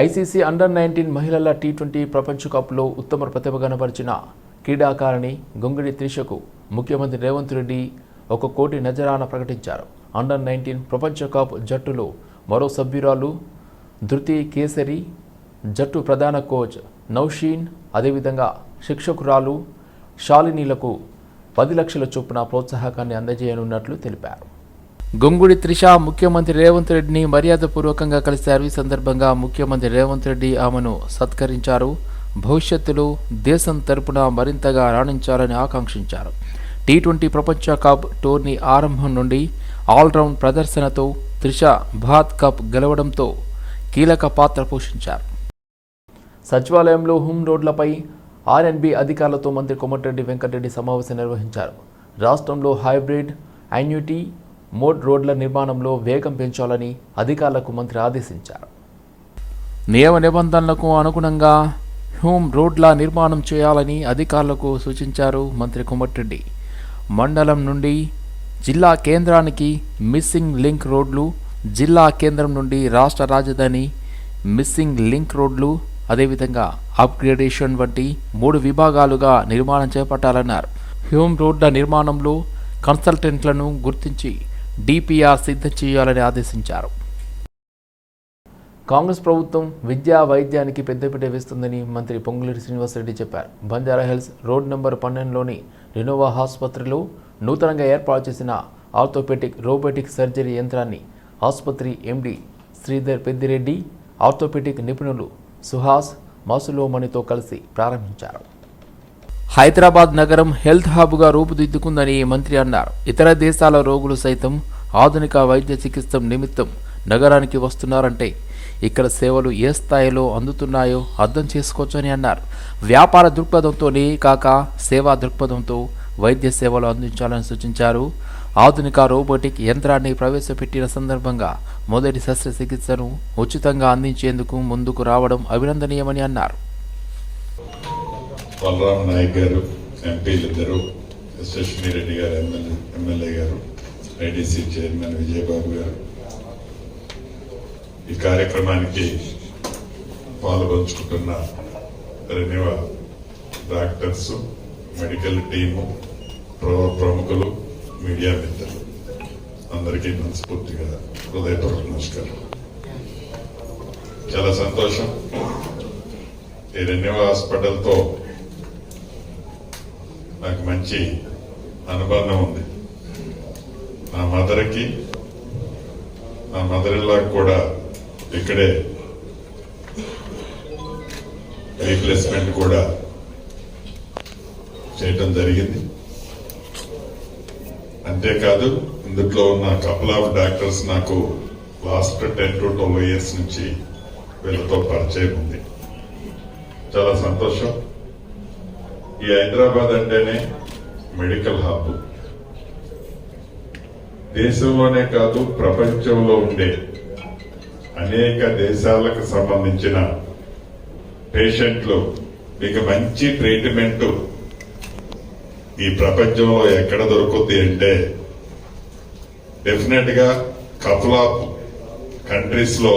ICC under nineteen మహిళల T twenty ప్రపంచ కప్లో ఉత్తమ ప్రతిభ కనపరిచిన క్రీడాకారిణి గొంగిడి త్రిషకు ముఖ్యమంత్రి రేవంత్ రెడ్డి ఒక కోటి నజరాన ప్రకటించారు. అండర్ నైన్టీన్ ప్రపంచ కప్ జట్టులో మరో సభ్యురాలు ధృతి కేసరి జట్టు ప్రధాన కోచ్ నౌషీన్ అదేవిధంగా శిక్షకురాలు శాలినీలకు పది లక్షల చొప్పున ప్రోత్సాహకాన్ని అందజేయనున్నట్లు తెలిపారు. గొంగుడి త్రిష ముఖ్యమంత్రి రేవంత్ రెడ్డిని మర్యాదపూర్వకంగా కలిశారు. ఈ సందర్భంగా ముఖ్యమంత్రి రేవంత్ రెడ్డి ఆమెను సత్కరించారు. భవిష్యత్తులో దేశం తరపున మరింతగా రాణించాలని ఆకాంక్షించారు. టీ ట్వంటీ ప్రపంచ కప్ టోర్నీ ఆరంభం నుండి ఆల్రౌండ్ ప్రదర్శనతో త్రిష భారత్ కప్ గెలవడంతో కీలక పాత్ర పోషించారు. సచివాలయంలో హుమ్ రోడ్లపై ఆర్ఎన్బి అధికారులతో మంత్రి కోమటిరెడ్డి వెంకటరెడ్డి సమావేశం నిర్వహించారు. రాష్ట్రంలో హైబ్రిడ్ యాన్యుటీ మోడ్ రోడ్ల నిర్మాణంలో వేగం పెంచాలని అధికారులకు మంత్రి ఆదేశించారు. నియమ నిబంధనలకు అనుగుణంగా హ్యూమ్ రోడ్ల నిర్మాణం చేయాలని అధికారులకు సూచించారు మంత్రి కోమటిరెడ్డి మండలం నుండి జిల్లా కేంద్రానికి మిస్సింగ్ లింక్ రోడ్లు జిల్లా కేంద్రం నుండి రాష్ట్ర రాజధాని మిస్సింగ్ లింక్ రోడ్లు అదేవిధంగా అప్గ్రేడేషన్ వంటి మూడు విభాగాలుగా నిర్మాణం చేపట్టాలన్నారు. హ్యూమ్ రోడ్ల నిర్మాణంలో కన్సల్టెంట్లను గుర్తించి డిపిఆర్ సిద్ధం చేయాలని ఆదేశించారు. కాంగ్రెస్ ప్రభుత్వం విద్యా వైద్యానికి పెద్దపీట వేస్తుందని మంత్రి పొంగులేటి శ్రీనివాసరెడ్డి చెప్పారు. బంజారా హిల్స్ రోడ్ నెంబర్ పన్నెండులోని రినోవా ఆసుపత్రిలో నూతనంగా ఏర్పాటు చేసిన ఆర్థోపెటిక్ రోబోటిక్ సర్జరీ యంత్రాన్ని ఆసుపత్రి ఎండి శ్రీధర్ పెద్దిరెడ్డి ఆర్థోపెటిక్ నిపుణులు సుహాస్ మాసులోమణితో కలిసి ప్రారంభించారు. హైదరాబాద్ నగరం హెల్త్ హబ్గా రూపుదిద్దుకుందని మంత్రి అన్నారు. ఇతర దేశాల రోగులు సైతం ఆధునిక వైద్య చికిత్స నిమిత్తం నగరానికి వస్తున్నారంటే ఇక్కడ సేవలు ఏ స్థాయిలో అందుతున్నాయో అర్థం చేసుకోవచ్చని అన్నారు. వ్యాపార దృక్పథంతోనే కాక సేవా దృక్పథంతో వైద్య సేవలు అందించాలని సూచించారు. ఆధునిక రోబోటిక్ యంత్రాన్ని ప్రవేశపెట్టిన సందర్భంగా మొదటి శస్త్రచికిత్సను ఉచితంగా అందించేందుకు ముందుకు రావడం అభినందనీయమని అన్నారు. బలరాం నాయక్ గారు ఎంపీలు ఇద్దరు Yashaswini Reddy garu MLA MLA garu IDC chairman Vijayababu garu. ఈ కార్యక్రమానికి పాల్పంచుకుంటున్న రెన్యువ డాక్టర్స్ మెడికల్ టీము ప్రముఖులు మీడియా మిత్రులు. అందరికీ మనస్ఫూర్తిగా హృదయపూర్వక నమస్కారం. చాలా సంతోషం. ఈ రెన్యువ హాస్పిటల్తో నాకు మంచి అనుబంధం ఉంది. నా మదర్కి నా మదర్ కూడా ఇక్కడే రీప్లేస్మెంట్ కూడా చేయటం జరిగింది. అంతేకాదు ఇందులో ఉన్న కపుల్ ఆఫ్ డాక్టర్స్ నాకు last ten to twelve years నుంచి వీళ్ళతో పరిచయం ఉంది. చాలా సంతోషం. ఈ హైదరాబాద్ అంటేనే మెడికల్ హబ్. దేశంలోనే కాదు ప్రపంచంలో ఉండే అనేక దేశాలకు సంబంధించిన పేషెంట్లు మీకు మంచి ట్రీట్మెంట్ ఈ ప్రపంచంలో ఎక్కడ దొరుకుద్ది అంటే డెఫినెట్గా కపుల్ ఆఫ్ కంట్రీస్లో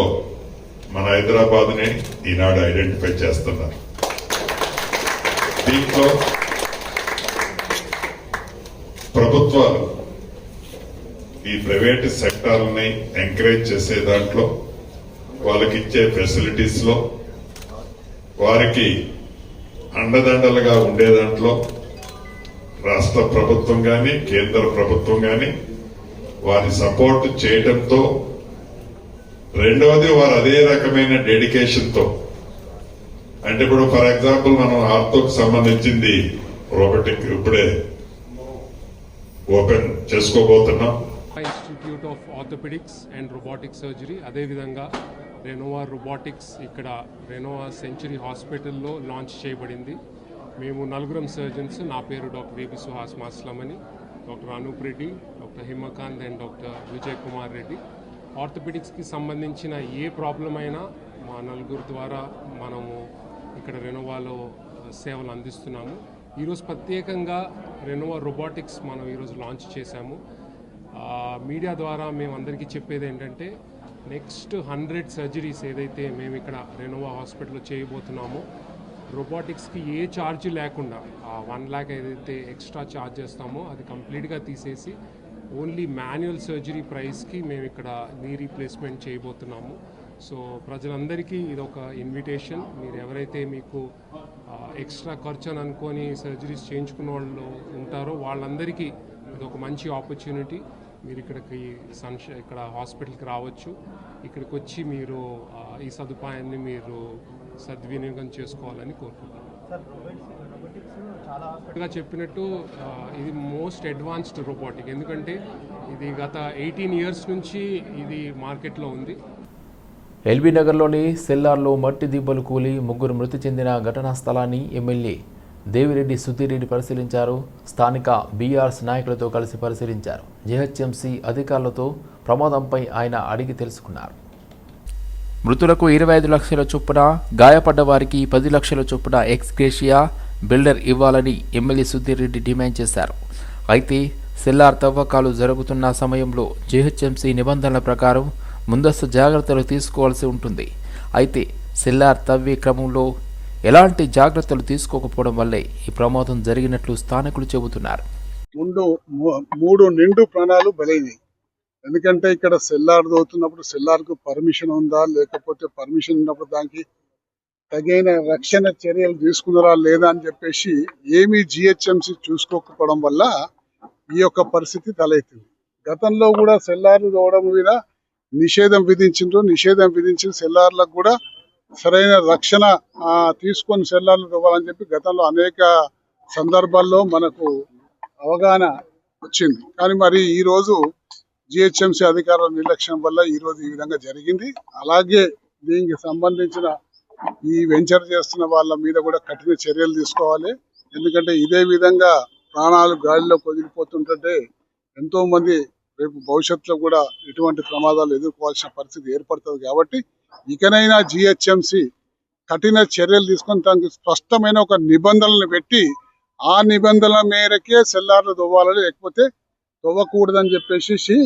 మన హైదరాబాద్ని ఈనాడు ఐడెంటిఫై చేస్తున్నారు. దీంట్లో ప్రభుత్వాలు ఈ ప్రైవేట్ సెక్టార్ని ఎంకరేజ్ చేసే దాంట్లో వాళ్ళకి ఇచ్చే ఫెసిలిటీస్లో వారికి అండదండలుగా ఉండే దాంట్లో రాష్ట్ర ప్రభుత్వం కానీ కేంద్ర ప్రభుత్వం కానీ వారి సపోర్ట్ చేయడంతో రెండవది వారు అదే రకమైన డెడికేషన్తో అంటే ఇప్పుడు ఫర్ ఎగ్జాంపుల్ మనం ఆర్థోకు సంబంధించింది రోబోటిక్ ఇప్పుడే ఓపెన్ చేసుకోబోతున్నాం. Institute of orthopaedics and robotic surgery. అదేవిధంగా రెనోవా రోబోటిక్స్ ఇక్కడ రెనోవా సెంచురీ హాస్పిటల్లో లాంచ్ చేయబడింది. మేము నలుగురం సర్జన్స్ నా పేరు doctor AB Suhas మాస్లమని doctor Anoop Reddy doctor Himakanth and doctor Vijay Kumar Reddy. ఆర్థోపెడిక్స్కి సంబంధించిన ఏ ప్రాబ్లం అయినా మా నలుగురు ద్వారా మనము ఇక్కడ రెనోవాలో సేవలు అందిస్తున్నాము. ఈరోజు ప్రత్యేకంగా రెనోవా రోబోటిక్స్ మనం ఈరోజు లాంచ్ చేశాము. మీడియా ద్వారా మేము అందరికీ చెప్పేది ఏంటంటే నెక్స్ట్ హండ్రెడ్ సర్జరీస్ ఏదైతే మేము ఇక్కడ రెనోవా హాస్పిటల్లో చేయబోతున్నామో రోబోటిక్స్కి ఏ ఛార్జ్ లేకుండా ఆ వన్ ల్యాక్ ఏదైతే ఎక్స్ట్రా ఛార్జ్ చేస్తామో అది కంప్లీట్గా తీసేసి ఓన్లీ మాన్యువల్ సర్జరీ ప్రైస్కి మేము ఇక్కడ నీ రీప్లేస్మెంట్ చేయబోతున్నాము. సో ప్రజలందరికీ ఇది ఒక ఇన్విటేషన్ మీరు ఎవరైతే మీకు ఎక్స్ట్రా ఖర్చు అని అనుకొని సర్జరీస్ చేయించుకున్న వాళ్ళు ఉంటారో వాళ్ళందరికీ ఇది ఒక మంచి ఆపర్చునిటీ మీరు ఇక్కడికి సన్ష ఇక్కడ హాస్పిటల్కి రావచ్చు. ఇక్కడికి వచ్చి మీరు ఈ సదుపాయాన్ని మీరు సద్వినియోగం చేసుకోవాలని కోరుకుంటున్నాను గా చెప్పినట్టు ఇది మోస్ట్ అడ్వాన్స్డ్ రోబోటిక్ ఎందుకంటే ఇది గత ఎయిటీన్ ఇయర్స్ నుంచి ఇది మార్కెట్లో ఉంది. ఎల్బీ నగర్లోని సెల్లార్లో మట్టి దిబ్బలు కూలి ముగ్గురు మృతి చెందిన ఘటనా స్థలాన్ని ఎమ్మెల్యే దేవిరెడ్డి సుధీరెడ్డి పరిశీలించారు. స్థానిక బీఆర్స్ నాయకులతో కలిసి పరిశీలించారు. జీహెచ్ఎంసీ అధికారులతో ప్రమాదంపై ఆయన అడిగి తెలుసుకున్నారు. మృతులకు ఇరవై ఐదు లక్షల చొప్పున గాయపడ్డ వారికి పది లక్షల చొప్పున ఎక్స్గ్రేషియా బిల్డర్ ఇవ్వాలని ఎమ్మెల్యే సుధీర్ రెడ్డి డిమాండ్ చేశారు. అయితే సెల్లార్ తవ్వకాలు జరుగుతున్న సమయంలో జీహెచ్ఎంసీ నిబంధనల ప్రకారం ముందస్తు జాగ్రత్తలు తీసుకోవాల్సి ఉంటుంది. అయితే సెల్లార్ తవ్వే క్రమంలో ఎలాంటి జాగ్రత్తలు తీసుకోకపోవడం వల్లే ఈ ప్రమాదం జరిగినట్లు స్థానికులు చెబుతున్నారు. ముందు మూ- మూడు నిండు ప్రాణాలు బలైనవి ఎందుకంటే ఇక్కడ సెల్లార్ దోతున్నప్పుడు సెల్లార్కు పర్మిషన్ ఉందా లేకపోతే పర్మిషన్ ఉన్నప్పుడు దానికి తగిన రక్షణ చర్యలు తీసుకున్నారా లేదా అని చెప్పేసి ఏమీ జిహెచ్ఎంసి చూసుకోకపోవడం వల్ల ఈ యొక్క పరిస్థితి తలెత్తింది. గతంలో కూడా సెల్లార్లు తోవడం మీద నిషేధం విధించిండ్రు. నిషేధం విధించిన సెల్లార్లకు కూడా సరైన రక్షణ తీసుకొని సెల్లార్లు ఇవ్వాలని చెప్పి గతంలో అనేక సందర్భాల్లో మనకు అవగాహన వచ్చింది. కానీ మరి ఈరోజు జిహెచ్ఎంసీ అధికారుల నిర్లక్ష్యం వల్ల ఈ రోజు ఈ విధంగా జరిగింది. అలాగే దీనికి సంబంధించిన ఈ వెంచర్ చేస్తున్న వాళ్ళ మీద కూడా కఠిన చర్యలు తీసుకోవాలి. ఎందుకంటే ఇదే విధంగా ప్రాణాలు గాలిలో వదిలిపోతుంటే ఎంతో మంది రేపు భవిష్యత్తులో కూడా ఎటువంటి ప్రమాదాలు ఎదుర్కోవాల్సిన పరిస్థితి ఏర్పడుతుంది కాబట్టి ఇకనైనా జిహెచ్ఎంసి కఠిన చర్యలు తీసుకొని దానికి స్పష్టమైన ఒక నిబంధనలు పెట్టి ఆ నిబంధనల మేరకే సెల్లార్లు తవ్వాలని లేకపోతే తవ్వకూడదని చెప్పేసి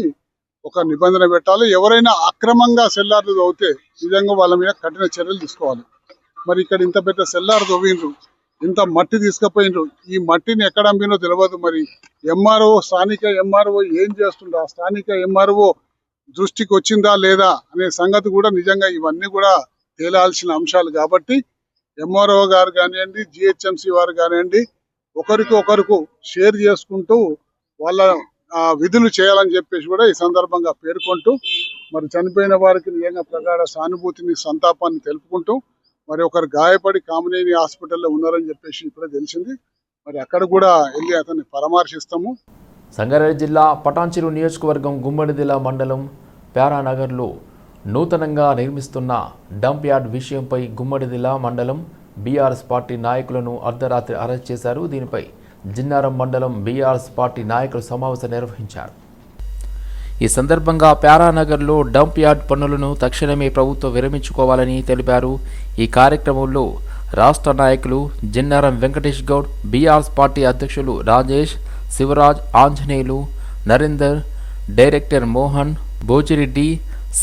ఒక నిబంధన పెట్టాలి. ఎవరైనా అక్రమంగా సెల్లార్లు తవ్వితే నిజంగా వాళ్ళ మీద కఠిన చర్యలు తీసుకోవాలి. మరి ఇక్కడ ఇంత పెద్ద సెల్లార్ తవ్విండ్రు. ఇంత మట్టి తీసుకుపోయిండ్రు. ఈ మట్టిని ఎక్కడ అమ్మినో తెలియదు మరి. ఎంఆర్ఓ స్థానిక ఎంఆర్ఓ ఏం చేస్తుండో ఆ స్థానిక ఎంఆర్ఓ దృష్టికి వచ్చిందా లేదా అనే సంగతి కూడా నిజంగా ఇవన్నీ కూడా తేలాల్సిన అంశాలు. కాబట్టి ఎంఆర్ఓ గారు కానివ్వండి జిహెచ్ఎంసి వారు కానివ్వండి ఒకరికి ఒకరికి షేర్ చేసుకుంటూ వాళ్ళ విధులు చేయాలని చెప్పేసి కూడా ఈ సందర్భంగా పేర్కొంటూ మరి చనిపోయిన వారికి నిజంగా ప్రగాఢ సానుభూతిని సంతాపాన్ని తెలుపుకుంటూ మరి ఒకరు గాయపడి కామినేని హాస్పిటల్లో ఉన్నారని చెప్పేసి ఇప్పుడే తెలిసింది. మరి అక్కడ కూడా వెళ్ళి అతన్ని పరామర్శిస్తాము. సంగారెడ్డి జిల్లా పటాన్చెరు నియోజకవర్గం గుమ్మడిదిల మండలం ప్యారానగర్లో నూతనంగా నిర్మిస్తున్న డంప్ యార్డ్ విషయంపై గుమ్మడిదిల మండలం బీఆర్ఎస్ పార్టీ నాయకులను అర్ధరాత్రి అరెస్ట్ చేశారు. దీనిపై జిన్నారం మండలం బీఆర్ఎస్ పార్టీ నాయకులు సమావేశం నిర్వహించారు. ఈ సందర్భంగా ప్యారానగర్లో డంప్ యార్డ్ పనులను తక్షణమే ప్రభుత్వం విరమించుకోవాలని తెలిపారు. ఈ కార్యక్రమంలో రాష్ట్ర నాయకులు జిన్నారం వెంకటేష్ గౌడ్ బీఆర్ఎస్ పార్టీ అధ్యక్షులు రాజేష్ శివరాజ్ ఆంజనేయులు నరేందర్ డైరెక్టర్ మోహన్ భోజిరెడ్డి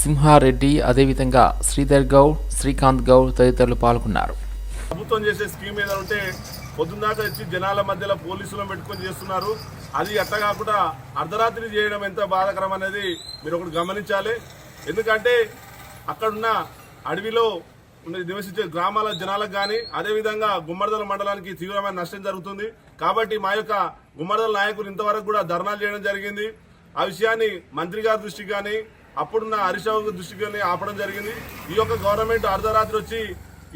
సింహారెడ్డి అదేవిధంగా శ్రీధర్ గౌడ్ శ్రీకాంత్ గౌడ్ తదితరులు పాల్గొన్నారు. ప్రభుత్వం చేసే స్కీమ్ ఏదైనా ఉంటే పొద్దున్న దాకా వచ్చి జనాల మధ్యలో పోలీసులను పెట్టుకొని చేస్తున్నారు. అది అట్లా కాకుండా అర్ధరాత్రి చేయడం ఎంత బాధాకరం అనేది మీరు ఒకటి గమనించాలి. ఎందుకంటే అక్కడున్న అడవిలో ఉన్న నివసించే గ్రామాల జనాలకు కానీ అదేవిధంగా గుమ్మడిదల మండలానికి తీవ్రమైన నష్టం జరుగుతుంది. కాబట్టి మా యొక్క గుమ్మడిదల నాయకులు ఇంతవరకు కూడా ధర్నాలు చేయడం జరిగింది. ఆ విషయాన్ని మంత్రి గారి దృష్టికి కానీ అప్పుడున్న హరీష్ దృష్టికి కానీ ఆపడం జరిగింది. ఈ యొక్క గవర్నమెంట్ అర్ధరాత్రి వచ్చి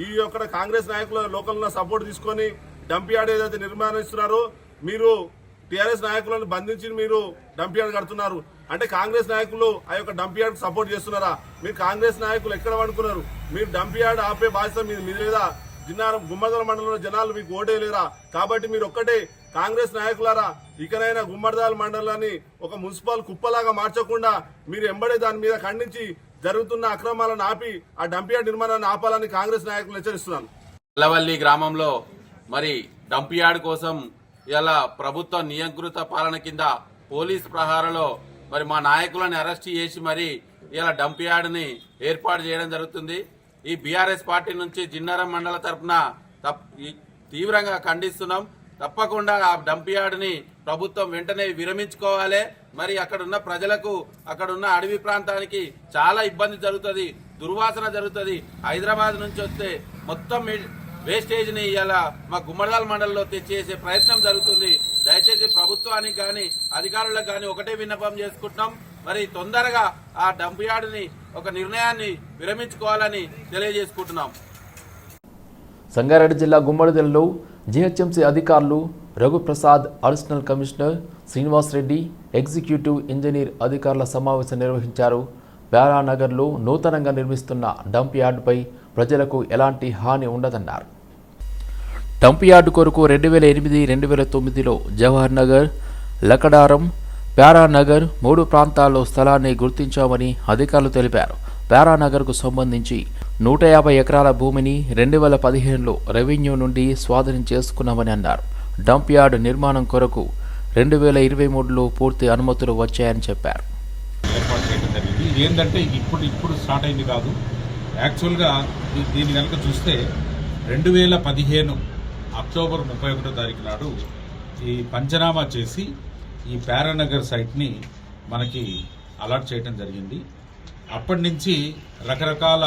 ఈ యొక్క కాంగ్రెస్ నాయకుల లోకల్ సపోర్ట్ తీసుకొని డంప్ యార్డ్ ఏదైతే నిర్మాణిస్తున్నారో మీరు టిఆర్ఎస్ నాయకులను బంధించి మీరు డంప్ యార్డ్ కడుతున్నారు. అంటే కాంగ్రెస్ నాయకులు ఆ యొక్క డంప్ యార్డ్ సపోర్ట్ చేస్తున్నారా? మీరు కాంగ్రెస్ నాయకులు ఎక్కడ పడుకున్నారు? మీరు డంప్ యార్డ్ ఆపే బాధ్యత మీ మీద లేదా? జిన్నారం గుమ్మడిదల మండలంలో జనాలు మీకు ఓటేయలేరా కాబట్టి మీరు ఒక్కటే కాంగ్రెస్ నాయకులారా ఇకనైనా గుమ్మడిదాల మండలాన్ని ఒక మున్సిపల్ కుప్పలాగా మార్చకుండా మీరు ఎంబడే దాని మీద ఖండించి జరుగుతున్న అక్రమాలను ఆపి ఆ డంపియార్డ్ నిర్మాణాన్ని ఆపాలని కాంగ్రెస్ నాయకులు హెచ్చరిస్తున్నాను అల్లవల్లి గ్రామంలో మరి డంపియార్డ్ కోసం ఇలా ప్రభుత్వ నియంకృత పాలన కింద పోలీస్ ప్రహారలో మరి మా నాయకులను అరెస్ట్ చేసి మరి ఇలా డంపియార్డ్ని ఏర్పాటు చేయడం జరుగుతుంది. ఈ బీఆర్ఎస్ పార్టీ నుంచి జిన్నారం మండల తరఫున తప్- తీవ్రంగా ఖండిస్తున్నాం. తప్పకుండా ఆ డంపియార్డ్ని ప్రభుత్వం వెంటనే విరమించుకోవాలి. మరి అక్కడున్న ప్రజలకు అక్కడున్న అడవి ప్రాంతానికి చాలా ఇబ్బంది జరుగుతుంది దుర్వాసన జరుగుతుంది. హైదరాబాద్ నుంచి వస్తే మొత్తం వేస్టేజ్ని ఇలా మా గుమ్మడాల మండలంలో తెచ్చేసే ప్రయత్నం జరుగుతుంది. దయచేసి ప్రభుత్వానికి కానీ అధికారులకు కానీ ఒకటే విన్నపం చేసుకుంటున్నాం. మరి తొందరగా ఆ డంప్ యార్డ్ని ఒక నిర్ణయాన్ని విరమించుకోవాలని తెలియజేసుకుంటున్నాం. సంగారెడ్డి జిల్లా గుమ్మడిదలలో జీహెచ్ఎంసీ అధికారులు Raghuprasad additional commissioner Srinivas Reddy executive engineer అధికారుల సమావేశం నిర్వహించారు. ప్యారానగర్లో నూతనంగా నిర్మిస్తున్న డంప్ యార్డుపై ప్రజలకు ఎలాంటి హాని ఉండదన్నారు. డంప్ యార్డు కొరకు రెండు వేల ఎనిమిది రెండు వేల తొమ్మిదిలో జవహర్ నగర్ లకడారం ప్యారానగర్ మూడు ప్రాంతాల్లో స్థలాన్ని గుర్తించామని అధికారులు తెలిపారు. ప్యారానగర్కు సంబంధించి నూట యాభై ఎకరాల భూమిని రెండు వేల పదిహేనులో రెవెన్యూ నుండి స్వాధీనం చేసుకున్నామని అన్నారు. డంప్ యార్డ్ నిర్మాణం కొరకు రెండు వేల ఇరవై మూడులో పూర్తి అనుమతులు వచ్చాయని చెప్పారు. ఏర్పాటు చేయడం జరిగింది. ఏంటంటే ఇప్పుడు ఇప్పుడు స్టార్ట్ అయింది కాదు. యాక్చువల్గా దీన్ని కనుక చూస్తే రెండు వేల పదిహేను అక్టోబర్ ముప్పై ఒకటో తారీఖు నాడు ఈ పంచనామా చేసి ఈ పారానగర్ సైట్ని మనకి అలాట్ చేయడం జరిగింది. అప్పటి నుంచి రకరకాల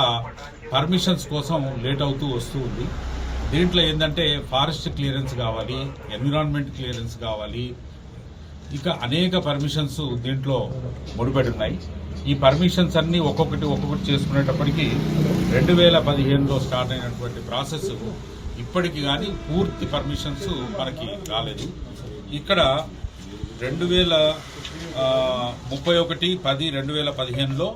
పర్మిషన్స్ కోసం లేట్ అవుతూ వస్తూ ఉంది. దీంట్లో ఏంటంటే ఫారెస్ట్ క్లియరెన్స్ కావాలి ఎన్విరాన్మెంట్ క్లియరెన్స్ కావాలి. ఇక అనేక పర్మిషన్స్ దీంట్లో ముడిపడి ఉన్నాయి ఈ పర్మిషన్స్ అన్నీ ఒక్కొక్కటి ఒక్కొక్కటి చేసుకునేటప్పటికీ రెండు వేల పదిహేనులో స్టార్ట్ అయినటువంటి ప్రాసెస్ ఇప్పటికి కానీ పూర్తి పర్మిషన్స్ మనకి రాలేదు. ఇక్కడ రెండు వేల ముప్పై ఒకటి పది రెండు వేల పదిహేనులో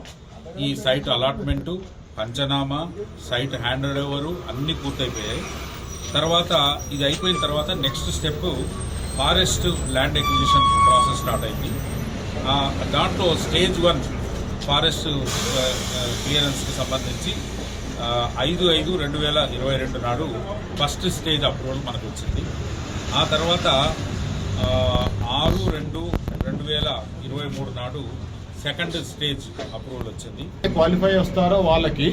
ఈ site allotment panchanama site hand over అన్నీ పూర్తయిపోయాయి. తర్వాత ఇది అయిపోయిన తర్వాత next step forest land acquisition process start అయింది. దాంట్లో స్టేజ్ వన్ ఫారెస్ట్ క్లియరెన్స్కి సంబంధించి ఐదు ఐదు రెండు వేల ఇరవై రెండు నాడు ఫస్ట్ స్టేజ్ అప్రూవల్ మనకు వచ్చింది. ఆ తర్వాత ఆరు రెండు రెండు వేల ఇరవై మూడు నాడు సెకండ్ స్టేజ్ అప్రూవల్ వచ్చింది. క్వాలిఫై వస్తారో వాళ్ళకి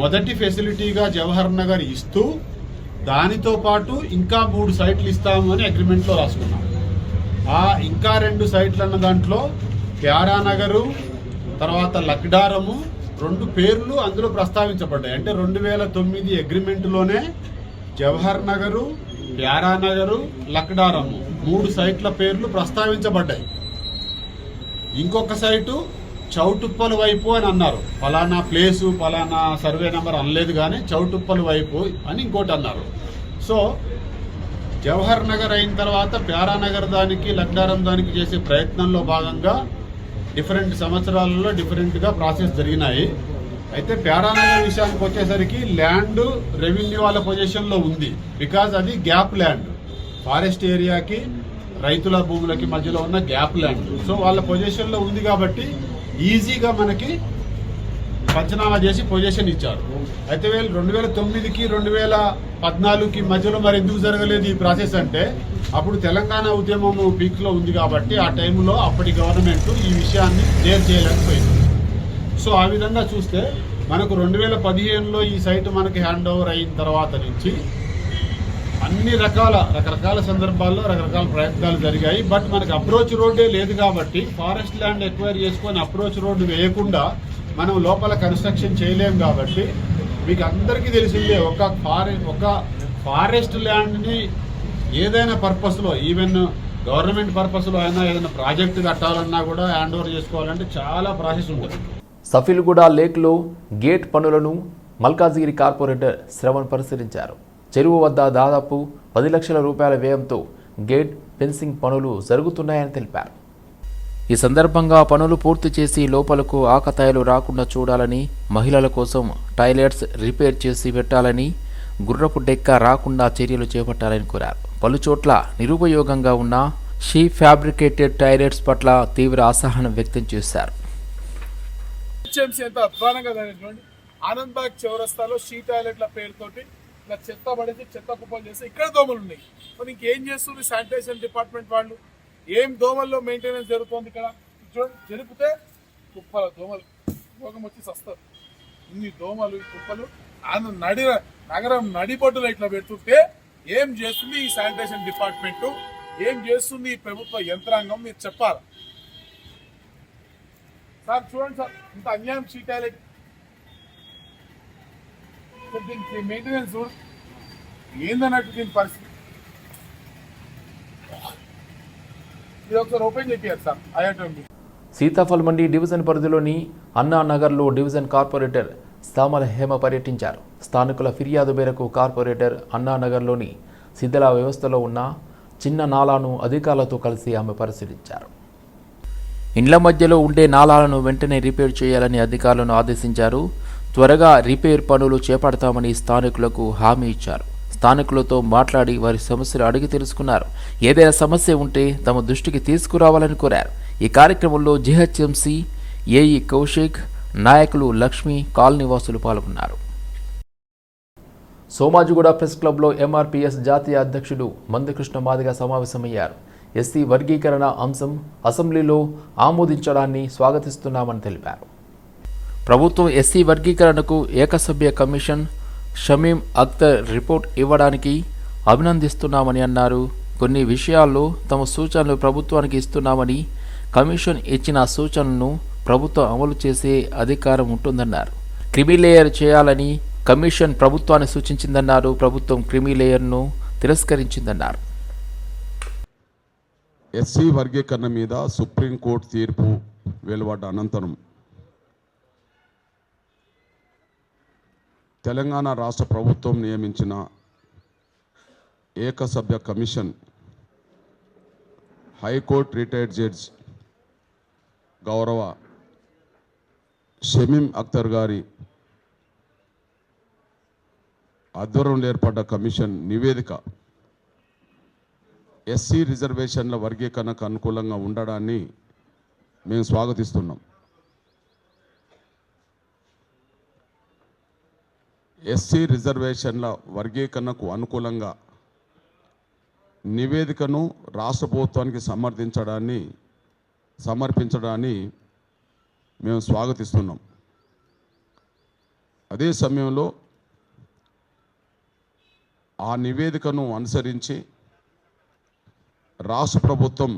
మొదటి ఫెసిలిటీగా జవహర్ నగర్ ఇస్తూ దానితో పాటు ఇంకా మూడు సైట్లు ఇస్తాము అని అగ్రిమెంట్లో రాసుకున్నాం. ఆ ఇంకా రెండు సైట్లు అన్న దాంట్లో ప్యారానగరు తర్వాత లక్డారము రెండు పేర్లు అందులో ప్రస్తావించబడ్డాయి. అంటే రెండు వేల తొమ్మిది అగ్రిమెంట్లోనే జవహర్ నగరు ప్యారానగరు లక్డారము మూడు సైట్ల పేర్లు ప్రస్తావించబడ్డాయి. ఇంకొక సైటు చౌటుప్పల వైపు అని అన్నారు. ఫలానా ప్లేసు ఫలానా సర్వే నెంబర్ అనలేదు కానీ చౌటుప్పల వైపు అని ఇంకోటి అన్నారు. సో జవహర్ నగర్ అయిన తర్వాత ప్యారానగర్ దానికి లక్డారం దానికి చేసే ప్రయత్నంలో భాగంగా డిఫరెంట్ సంవత్సరాలలో డిఫరెంట్గా ప్రాసెస్ జరిగినాయి. అయితే ప్యారానగర్ విషయానికి వచ్చేసరికి ల్యాండ్ రెవెన్యూ వాళ్ళ పొజిషన్లో ఉంది. బికాజ్ అది గ్యాప్ ల్యాండ్. ఫారెస్ట్ ఏరియాకి రైతుల భూములకి మధ్యలో ఉన్న గ్యాప్ ల్యాండ్. సో వాళ్ళ పొజిషన్లో ఉంది కాబట్టి ఈజీగా మనకి పంచనామా చేసి పొజిషన్ ఇచ్చారు. అయితే వీళ్ళు రెండు వేల తొమ్మిదికి రెండు వేల పద్నాలుగుకి మధ్యలో మరి ఎందుకు జరగలేదు ఈ ప్రాసెస్ అంటే అప్పుడు తెలంగాణ ఉద్యమం పీక్లో ఉంది కాబట్టి ఆ టైంలో అప్పటి గవర్నమెంట్ ఈ విషయాన్ని క్లియర్ చేయలేకపోయింది. సో ఆ విధంగా చూస్తే మనకు రెండు వేల పదిహేనులో ఈ సైట్ మనకి హ్యాండ్ ఓవర్ అయిన తర్వాత నుంచి అన్ని రకాల రకరకాల సందర్భాల్లో రకరకాల ప్రయత్నాలు జరిగాయి. బట్ మనకి అప్రోచ్ రోడ్డే లేదు కాబట్టి ఫారెస్ట్ ల్యాండ్ ఎక్వైర్ చేసుకొని అప్రోచ్ రోడ్డు వేయకుండా మనం లోపల కన్స్ట్రక్షన్ చేయలేం కాబట్టి మీకు అందరికీ తెలిసిందే ఒక ఫారె ఒక ఫారెస్ట్ ల్యాండ్ని ఏదైనా పర్పస్లో ఈవెన్ గవర్నమెంట్ పర్పస్లో అయినా ఏదైనా ప్రాజెక్ట్ కట్టాలన్నా కూడా హ్యాండ్ ఓవర్ చేసుకోవాలంటే చాలా ప్రాసెస్ ఉంటుంది. సఫిల్గూడ లేక్లో గేట్ పనులను మల్కాజిగిరి కార్పొరేటర్ శ్రవణ్ పరిశీలించారు. చెరువు వద్ద దాదాపు పది లక్షల రూపాయల వ్యయంతో గేట్ ఫెన్సింగ్ పనులు జరుగుతున్నాయని తెలిపారు. ఈ సందర్భంగా పనులు పూర్తి చేసి లోపలకు ఆకతాయిలు రాకుండా చూడాలని మహిళల కోసం టాయిలెట్స్ రిపేర్ చేసి పెట్టాలని గుర్రపు డెక్క రాకుండా చర్యలు చేపట్టాలని కోరారు. పలుచోట్ల నిరుపయోగంగా ఉన్న షీ ఫ్యాబ్రికేటెడ్ టాయిలెట్స్ పట్ల తీవ్ర అసహనం వ్యక్తం చేశారు. హెచ్ఎంసీ ఆనంద్ చౌరస్తాలో షీ టాయిలెట్ల పేరుతోటి ఇలా చెత్త పడేసి చెత్త కుప్పలు చేస్తే ఇక్కడ దోమలు ఉన్నాయి. మరి ఇంకేం చేస్తుంది శానిటేషన్ డిపార్ట్మెంట్ వాళ్ళు? ఏం దోమల్లో మెయింటెనెన్స్ జరుగుతుంది ఇక్కడ? చూడండి జరిపితే కుప్పల దోమలు రోగం వచ్చి వస్తారు ఇన్ని దోమలు కుప్పలు ఆయన నడి నగరం నడిబొడ్డులో ఇట్లా పెడుతుంటే ఏం చేస్తుంది ఈ శానిటేషన్ డిపార్ట్మెంట్? ఏం చేస్తుంది ఈ ప్రభుత్వ యంత్రాంగం? మీరు చెప్పాలి? సార్ చూడండి సార్ ఇంత అన్యాయం షీ దీనికి మెయింటెనెన్స్ ఏందన్నట్టు దీని పరిస్థితి? ఇది ఒకసారి ఓపెన్ చెప్పారు సార్ సీతాఫల్ మండి డివిజన్ పరిధిలోని అన్నా నగర్లో డివిజన్ కార్పొరేటర్ స్థామల హేమ పర్యటించారు. స్థానికుల ఫిర్యాదు మేరకు కార్పొరేటర్ అన్నా నగర్లోని శిథిల వ్యవస్థలో ఉన్న చిన్న నాలాను అధికారులతో కలిసి ఆమె పరిశీలించారు. ఇండ్ల మధ్యలో ఉండే నాలాలను వెంటనే రిపేర్ చేయాలని అధికారులను ఆదేశించారు. త్వరగా రిపేర్ పనులు చేపడతామని స్థానికులకు హామీ ఇచ్చారు. స్థానికులతో మాట్లాడి వారి సమస్యలు అడిగి తెలుసుకున్నారు. ఏదైనా సమస్య ఉంటే తమ దృష్టికి తీసుకురావాలని కోరారు. ఈ కార్యక్రమంలో జిహెచ్ఎంసీ ఏఈ కౌశిక్ నాయకులు లక్ష్మి కాలనీవాసులు పాల్గొన్నారు. సోమాజిగూడ ప్రెస్ క్లబ్లో ఎంఆర్పిఎస్ జాతీయ అధ్యక్షుడు మందకృష్ణ మాదిగ సమావేశమయ్యారు. ఎస్సీ వర్గీకరణ అంశం అసెంబ్లీలో ఆమోదించడాన్ని స్వాగతిస్తున్నామని తెలిపారు. ప్రభుత్వం ఎస్సీ వర్గీకరణకు ఏకసభ్య కమిషన్ షమీం అఖ్తర్ రిపోర్ట్ ఇవ్వడానికి అభినందిస్తున్నామని అన్నారు. కొన్ని విషయాల్లో తమ సూచనలు ప్రభుత్వానికి ఇస్తున్నామని కమిషన్ ఇచ్చిన సూచనలను ప్రభుత్వం అమలు చేసే అధికారం ఉంటుందన్నారు. క్రిమి లేయర్ చేయాలని కమిషన్ ప్రభుత్వాన్ని సూచించిందన్నారు. ప్రభుత్వం క్రిమి లేయర్ను తిరస్కరించిందన్నారు. ఎస్సీ వర్గీకరణ మీద సుప్రీంకోర్టు తీర్పు వెలువడ్డ అనంతరం తెలంగాణ రాష్ట్ర ప్రభుత్వం నియమించిన ఏకసభ్య commission high court retired judge గౌరవ షమీం అఖ్తర్ గారి ఆధ్వర్యంలో ఏర్పడ్డ కమిషన్ నివేదిక ఎస్సీ రిజర్వేషన్ల వర్గీకరణకు అనుకూలంగా ఉండడాన్ని మేము స్వాగతిస్తున్నాం. ఎస్సీ రిజర్వేషన్ల వర్గీకరణకు అనుకూలంగా నివేదికను రాష్ట్ర ప్రభుత్వానికి సమర్థించడాన్ని సమర్పించడాన్ని మేము స్వాగతిస్తున్నాం. అదే సమయంలో ఆ నివేదికను అనుసరించి రాష్ట్ర ప్రభుత్వం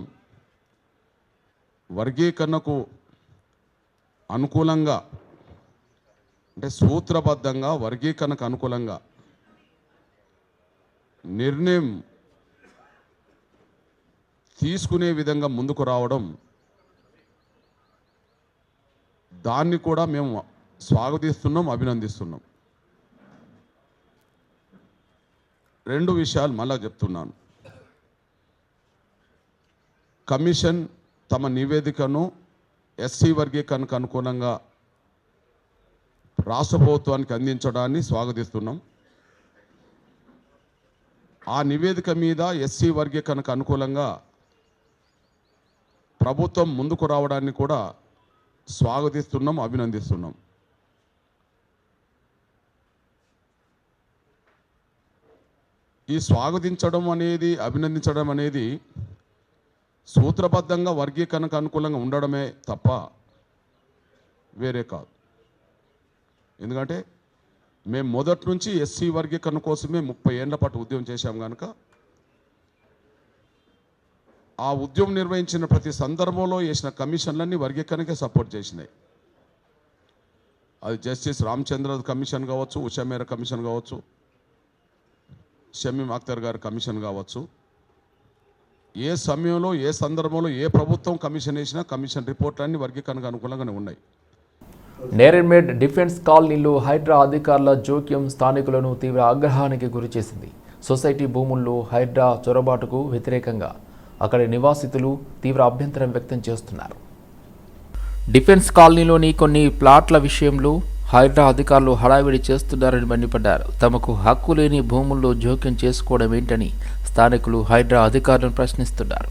వర్గీకరణకు అనుకూలంగా అంటే సూత్రబద్ధంగా వర్గీకరణకు అనుకూలంగా. నిర్ణయం తీసుకునే విధంగా ముందుకు రావడం దాన్ని కూడా మేము స్వాగతిస్తున్నాం అభినందిస్తున్నాం. రెండు విషయాలు మళ్ళా చెప్తున్నాను. కమిషన్ తమ నివేదికను ఎస్సీ వర్గీకరణకు అనుకూలంగా రాష్ట్ర ప్రభుత్వానికి అందించడాన్ని స్వాగతిస్తున్నాం. ఆ నివేదిక మీద ఎస్సీ వర్గీకరణకు అనుకూలంగా ప్రభుత్వం ముందుకు రావడాన్ని కూడా స్వాగతిస్తున్నాం అభినందిస్తున్నాం. ఈ స్వాగతించడం అనేది అభినందించడం అనేది సూత్రబద్ధంగా వర్గీకరణకు అనుకూలంగా ఉండడమే తప్ప వేరే కాదు. ఎందుకంటే మేము మొదటి నుంచి ఎస్సీ వర్గీకరణ కోసమే ముప్పై ఏళ్ళ పాటు ఉద్యమం చేశాం కనుక ఆ ఉద్యమం నిర్వహించిన ప్రతి సందర్భంలో వేసిన కమిషన్లన్నీ వర్గీకరణకే సపోర్ట్ చేసినాయి. అది జస్టిస్ రామచంద్ర కమిషన్ కావచ్చు ఉషమేర కమిషన్ కావచ్చు షమీం అఖ్తర్ గారి కమిషన్ కావచ్చు. ఏ సమయంలో ఏ సందర్భంలో ఏ ప్రభుత్వం కమిషన్ వేసినా కమిషన్ రిపోర్ట్లన్నీ వర్గీకరణకు అనుకూలంగానే ఉన్నాయి. నేరెడ్మేడ్ డిఫెన్స్ కాలనీలో హైడ్రా అధికారుల జోక్యం స్థానికులను తీవ్ర ఆగ్రహానికి గురిచేసింది సొసైటీ భూముల్లో హైడ్రా చొరబాటుకు వ్యతిరేకంగా అక్కడి నివాసితులు తీవ్ర అభ్యంతరం వ్యక్తం చేస్తున్నారు. డిఫెన్స్ కాలనీలోని కొన్ని ప్లాట్ల విషయంలో హైడ్రా అధికారులు హడావిడి చేస్తున్నారని మండిపడ్డారు. తమకు హక్కు లేని భూముల్లో జోక్యం చేసుకోవడం ఏంటని స్థానికులు హైడ్రా అధికారులను ప్రశ్నిస్తున్నారు.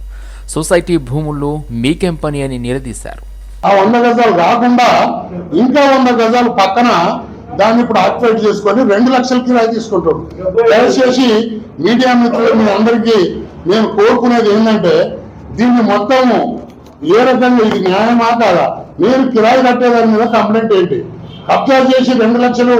సొసైటీ భూముల్లో మీకేం పని అని నిలదీశారు. ఆ వంద గజాలు కాకుండా ఇంకా వంద గజాలు పక్కన దాన్ని ఇప్పుడు ఆక్యుపేట్ చేసుకొని రెండు లక్షల కిరాయి తీసుకుంటాడు దయచేసి మీడియా మిత్రులు మీ అందరికీ నేను కోరుకునేది ఏంటంటే దీన్ని మొత్తము ఏ రకంగా ఇది న్యాయమా కాదా? మీరు కిరాయి కట్టేదాని మీద కంప్లైంట్ ఏంటి? కబ్జా చేసి రెండు లక్షలు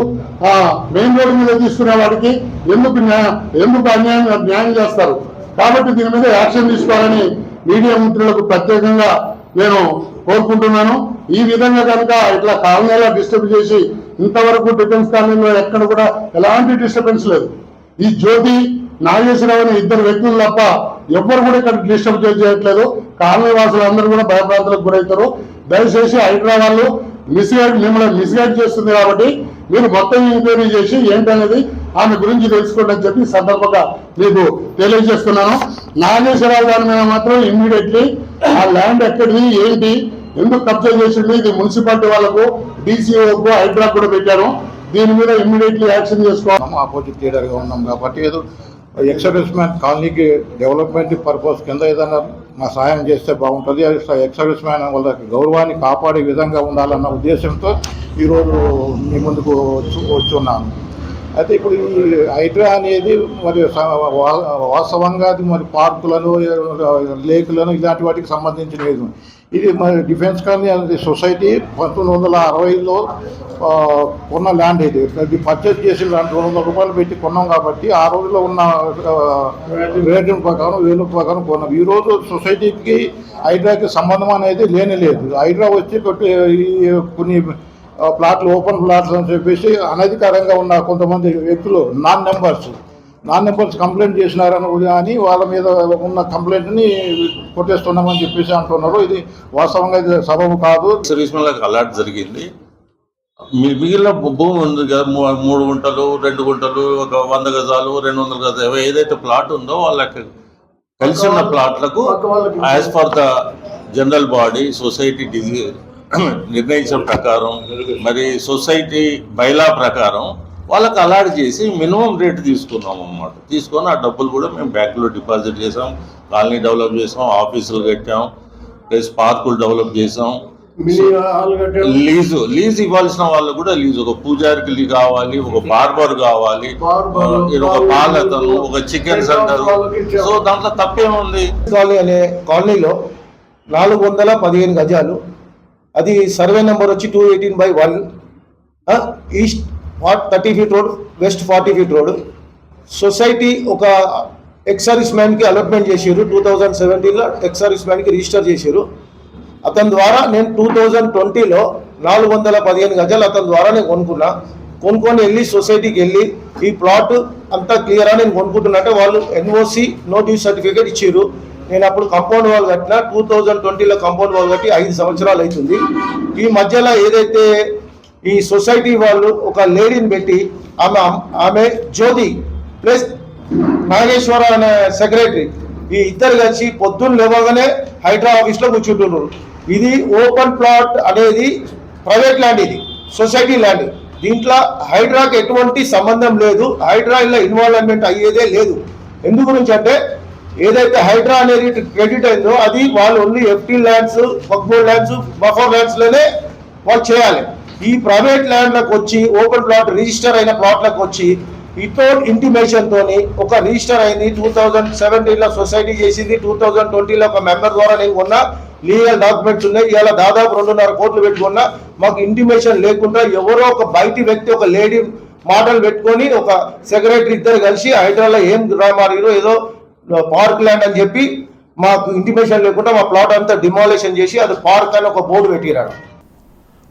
మెయిన్ రోడ్డు మీద తీసుకునే వాడికి ఎందుకు న్యాయం ఎందుకు అన్యాయం న్యాయం చేస్తారు? కాబట్టి దీని మీద యాక్షన్ తీసుకోవాలని మీడియా మిత్రులకు ప్రత్యేకంగా నేను కోరుకుంటున్నాను. ఈ విధంగా కనుక ఇట్లా కాలనీలా డిస్టర్బ్ చేసి ఇంతవరకు డిఫెన్స్ కాలనీలో ఎక్కడ కూడా ఎలాంటి డిస్టర్బెన్స్ లేదు. ఈ జ్యోతి నాగేశ్వరరావు అనే ఇద్దరు వ్యక్తులు తప్ప ఎవ్వరు కూడా ఇక్కడ డిస్టర్బ్ చేయట్లేదు. కాలనీ వాసులు అందరూ కూడా భయభ్రాంతులకు గురవుతారు. దయచేసి హైదరాబాద్ మిస్గైడ్ మిమ్మల్ని మిస్గైడ్ చేస్తుంది కాబట్టి మీరు మొత్తం ఎంక్వైరీ చేసి ఏంటనేది ఆమె గురించి తెలుసుకోండి అని చెప్పి సందర్భంగా మీకు తెలియజేస్తున్నాను. నాగేశ్వరరావు గారి మీద మాత్రం ఇమ్మీడియట్లీ ఆ ల్యాండ్ ఎక్కడిది ఏంటి ఎందుకు కబ్జా చేసింది? ఇది మున్సిపాలిటీ వాళ్ళకు డీసీఓకు హైడ్రా కూడా పెట్టారు. దీని మీద ఇమ్మీడియట్లీ యాక్షన్ చేసుకోవాలి. ఆపోజిట్ లీడర్గా ఉన్నాం కాబట్టి ఏదో ఎక్సర్విస్మెన్ కాలనీకి డెవలప్మెంట్ పర్పస్ కింద ఏదన్నారు. మా సాయం చేస్తే బాగుంటుంది. ఎక్సర్విస్మెన్ వాళ్ళకి గౌరవాన్ని కాపాడే విధంగా ఉండాలన్న ఉద్దేశంతో ఈరోజు మీ ముందుకు వచ్చి వచ్చున్నాను. అయితే ఇప్పుడు ఈ హైడ్రా అనేది మరి స- వాస్తవంగా అది మరి పార్కులను లేకులను ఇలాంటి వాటికి సంబంధించినది. ఇది మరి డిఫెన్స్ కాలనీ అనేది సొసైటీ పంతొమ్మిది వందల అరవైలో కొన్న ల్యాండ్ ఇది. ఇది పర్చేజ్ చేసి రెండు వందల రూపాయలు పెట్టి కొన్నాం కాబట్టి ఆ రోజుల్లో ఉన్న రేటు ప్రకారం వేలు ప్రకారం కొన్నాం. ఈరోజు సొసైటీకి హైడ్రాకి సంబంధం అనేది లేని లేదు. హైడ్రా వచ్చి కొట్టి కొన్ని ప్లాట్లు ఓపెన్ ప్లాట్స్ అని చెప్పేసి అనధికారంగా ఉన్న కొంతమంది వ్యక్తులు non numbers non numbers complaint చేసినారని అని వాళ్ళ మీద ఉన్న కంప్లైంట్ని కొట్టేస్తున్నామని చెప్పేసి అంటున్నారు. ఇది వాస్తవంగా ఇది సబబు కాదు. సర్వీస్ మెన్లకు అలర్ట్ జరిగింది. మీ మిగిలిన భూమి ఉంది కదా మూడు గుంటలు రెండు గుంటలు ఒక వంద గజాలు రెండు వందల గజాలు ఏదైతే ప్లాట్ ఉందో వాళ్ళకి కలిసి ఉన్న ప్లాట్లకు as per the general body society డిజి నిర్ణయించిన ప్రకారం మరి సొసైటీ బైలా ప్రకారం వాళ్ళకి అలాట్ చేసి మినిమం రేట్ తీసుకున్నాం అన్నమాట. తీసుకొని ఆ డబ్బులు కూడా మేము బ్యాంకులో డిపాజిట్ చేసాం కాలనీ డెవలప్ చేసాం ఆఫీసులు కట్టాం ప్లస్ పార్కులు డెవలప్ చేసాం. లీజు లీజ్ ఇవ్వాల్సిన వాళ్ళు కూడా లీజు. ఒక పూజారికి కావాలి ఒక బార్బర్ కావాలి ఒక పాలతను ఒక చికెన్ సెంటర్. సో దాంట్లో తప్పేముంది కాలనీ అనే కాలనీలో నాలుగు వందల పదిహేను గజాలు. అది సర్వే నెంబర్ వచ్చి two eighteen by one east thirty feet road west forty feet road society ఒక ఎక్సర్విస్ మ్యాన్కి అలాట్మెంట్ చేశారు టూ థౌజండ్ సెవెంటీన్లో ఎక్సర్విస్ మ్యాన్కి రిజిస్టర్ చేశారు అతని ద్వారా నేను టూ థౌజండ్ ట్వంటీలో నాలుగు వందల పదిహేను గజాలు అతని ద్వారా నేను కొనుక్కున్నా. కొనుక్కొని వెళ్ళి సొసైటీకి వెళ్ళి ఈ ప్లాట్ అంతా క్లియరా నేను కొనుక్కుంటున్నట్టే వాళ్ళు ఎన్ఓసి నోటీస్ సర్టిఫికేట్ ఇచ్చారు నేను అప్పుడు కంపౌండ్ వాల్ కట్టిన టూ థౌజండ్ ట్వంటీలో కంపౌండ్ వాల్ కట్టి ఐదు సంవత్సరాలు అవుతుంది. ఈ మధ్యలో ఏదైతే ఈ సొసైటీ వాళ్ళు ఒక లేడీని పెట్టి ఆమె ఆమె జ్యోతి ప్లస్ నాగేశ్వర అనే సెక్రటరీ ఈ ఇద్దరు కలిసి పొద్దున్న లేవగానే హైడ్రా ఆఫీస్లో కూర్చుంటున్నారు. ఇది ఓపెన్ ప్లాట్ అనేది ప్రైవేట్ ల్యాండ్ ఇది సొసైటీ ల్యాండ్. దీంట్లో హైడ్రాకి ఎటువంటి సంబంధం లేదు. హైడ్రా ఇలా ఇన్వాల్వ్మెంట్ అయ్యేదే లేదు. ఎందు గురించి అంటే ఏదైతే హైడ్రా అనేది క్రెడిట్ అయిందో అది వాళ్ళు only FT lands Waqf Board lands buffer ల్యాండ్స్లోనే వాళ్ళు చేయాలి. ఈ ప్రైవేట్ ల్యాండ్లకు వచ్చి ఓపెన్ ప్లాట్ రిజిస్టర్ అయిన ప్లాట్లకు వచ్చి వితౌట్ ఇంటిమేషన్ తోని ఒక రిజిస్టర్ అయింది టూ థౌజండ్ సెవెంటీన్లో సొసైటీ చేసింది టూ థౌజండ్ ట్వంటీలో ఒక మెంబర్ ద్వారా నేను ఉన్న లీగల్ డాక్యుమెంట్స్ ఉన్నాయి ఇవాళ దాదాపు రెండున్నర కోట్లు పెట్టుకున్నా మాకు ఇంటిమేషన్ లేకుండా ఎవరో ఒక బయటి వ్యక్తి ఒక లేడీ మాటలు పెట్టుకొని ఒక సెక్రటరీ ఇద్దరు కలిసి హైదరాబాద్లో ఏం రామారు ఏదో పార్క్ ల్యాండ్ అని చెప్పి మాకు ఇంటిమేషన్ లేకుండా మా ప్లాట్ అంతా డిమాలేషన్ చేసి అది పార్క్ అని ఒక బోర్డు పెట్టిరాడు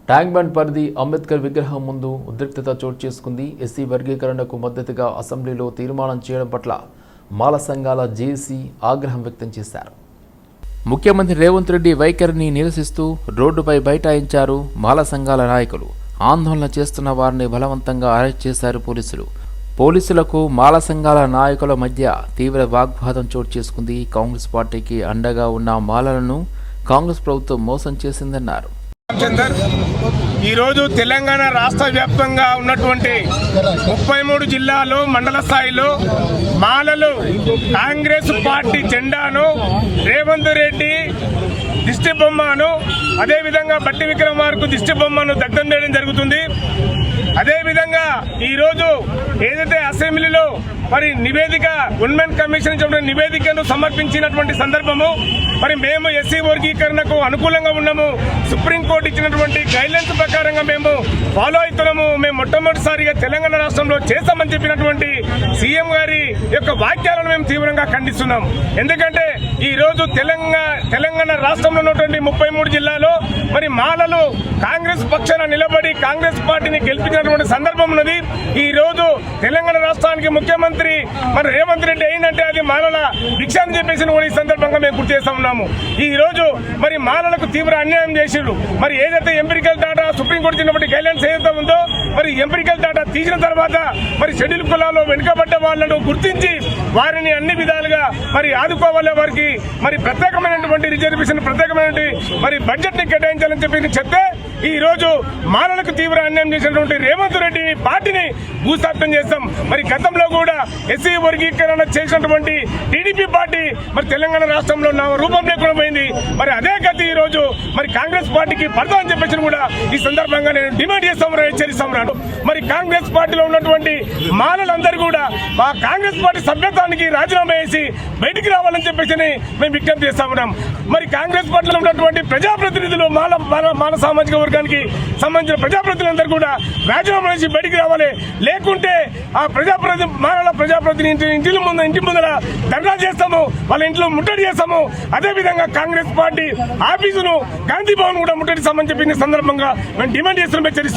ట్యాంక్ బండ్ పరిధి అంబేద్కర్ విగ్రహం ముందు ఉద్రిక్తత చోటు చేసుకుంది. ఎస్సీ వర్గీకరణకు మద్దతుగా అసెంబ్లీలో తీర్మానం చేయడం పట్ల మాల సంఘాల జేసీ ఆగ్రహం వ్యక్తం చేశారు. ముఖ్యమంత్రి రేవంత్ రెడ్డి వైఖరిని నిరసిస్తూ రోడ్డుపై బైఠాయించారు మాల సంఘాల నాయకులు. ఆందోళన చేస్తున్న వారిని బలవంతంగా అరెస్ట్ చేశారు పోలీసులు. పోలీసులకు మాల సంఘాల నాయకుల మధ్య తీవ్ర వాగ్వాదం చోటు చేసుకుంది. కాంగ్రెస్ పార్టీకి అండగా ఉన్న మాలలను కాంగ్రెస్ ప్రభుత్వం మోసం చేసిందన్నారు. రామచందర్ ఈరోజు తెలంగాణ రాష్ట్ర వ్యాప్తంగా ఉన్నటువంటి ముప్పై మూడు జిల్లాలో మండల స్థాయిలో మాలలు కాంగ్రెస్ పార్టీ జెండాను రేవంత్ రెడ్డి దిష్టి బొమ్మను అదేవిధంగా బట్టి విక్రమార్కు దిష్టి బొమ్మను దగ్ధం చేయడం జరుగుతుంది. అదేవిధంగా ఈరోజు ఏదైతే అసెంబ్లీలో మరి నివేదిక ఉన్మెన్ కమిషన్ ఇచ్చినటువంటి నివేదికను సమర్పించినటువంటి సందర్భము మరి మేము ఎస్సీ వర్గీకరణకు అనుకూలంగా ఉన్నాము సుప్రీంకోర్టు ఇచ్చినటువంటి గైడ్లైన్స్ ప్రకారంగా మేము ఫాలో అవుతున్నాము మేము మొట్టమొదటిసారిగా తెలంగాణ రాష్ట్రంలో చేస్తామని చెప్పినటువంటి సీఎం గారి యొక్క వాక్యాలను మేము తీవ్రంగా ఖండిస్తున్నాం ఎందుకంటే ఈ రోజు తెలంగాణ తెలంగాణ రాష్ట్రంలో ఉన్నటువంటి ముప్పై మూడు జిల్లాలో మరి మాలలు కాంగ్రెస్ పక్షాన నిలబడి కాంగ్రెస్ పార్టీని గెలిపించినటువంటి సందర్భం ఉన్నది. ఈ రోజు తెలంగాణ రాష్ట్రానికి ముఖ్యమంత్రి మరి రేవంత్ రెడ్డి అయిందంటే అది మాలల భిక్ష అని చెప్పేసి కూడా ఈ సందర్భంగా మేము గుర్తు చేస్తా ఉన్నాము. ఈ రోజు మరి మాలలకు తీవ్ర అన్యాయం చేసిండు. మరి ఏదైతే ఎంపిరికల్ డాటా సుప్రీంకోర్టు చిన్నప్పటి గైడ్లైన్స్ ఏదైతే ఉందో మరి ఎంపిరికల్ డాటా తీసిన తర్వాత మరి షెడ్యూల్ కులాల్లో వెనుకబడ్డ వాళ్ళను గుర్తించి వారిని అన్ని విధాలుగా మరి ఆదుకోవాలి వారికి మరి ప్రత్యేకమైనటువంటి రిజర్వేషన్ ప్రత్యేకమైనటువంటి మరి బడ్జెట్ని కేటాయించాలని చెప్పి చెప్తే ఈ రోజు మాలలకు తీవ్ర అన్యాయం చేసినటువంటి రేవంత్ రెడ్డి పార్టీని భూస్థాపితం చేస్తాం. మరి గతంలో కూడా ఎస్సీ వర్గీకరణ చేసినటువంటి టీడీపీ పార్టీ మరి తెలంగాణ రాష్ట్రంలో నా రూపం లేకుండా పోయింది. మరి అదే గతి ఈ రోజు మరి కాంగ్రెస్ పార్టీకి పడతా అని చెప్పేసి కూడా ఈ సందర్భంగా నేను డిమాండ్ చేస్తాం హెచ్చరిస్తాం మరి కాంగ్రెస్ పార్టీలో ఉన్నటువంటి మాలలందరూ కూడా మా కాంగ్రెస్ పార్టీ సభ్యత్వానికి రాజీనామా చేసి బయటికి రావాలని చెప్పేసి మేము విజ్ఞప్తి చేస్తా ఉన్నాం. మరి కాంగ్రెస్ పార్టీలో ఉన్నటువంటి ప్రజాప్రతినిధులు మాల మాల మాల సామాజిక వర్గానికి సంబంధించిన ప్రజాప్రతినిధులందరూ కూడా రాజీనామా నుంచి బయటికి రావాలి. లేకుంటే ఆ ప్రజాప్రతి మారాల ప్రజాప్రతినిధి ఇంటి ముందు ఇంటి ముందర ధర్నా చేస్తాము. వాళ్ళ ఇంట్లో ముట్టడి చేస్తాము. అదే విధంగా కాంగ్రెస్ పార్టీ ఆఫీసును గాంధీ భవన్ కూడా ముట్టడి సంబంధించిన సందర్భంగా మేము డిమాండ్ చేస్తున్నాం హెచ్చరిస్తాం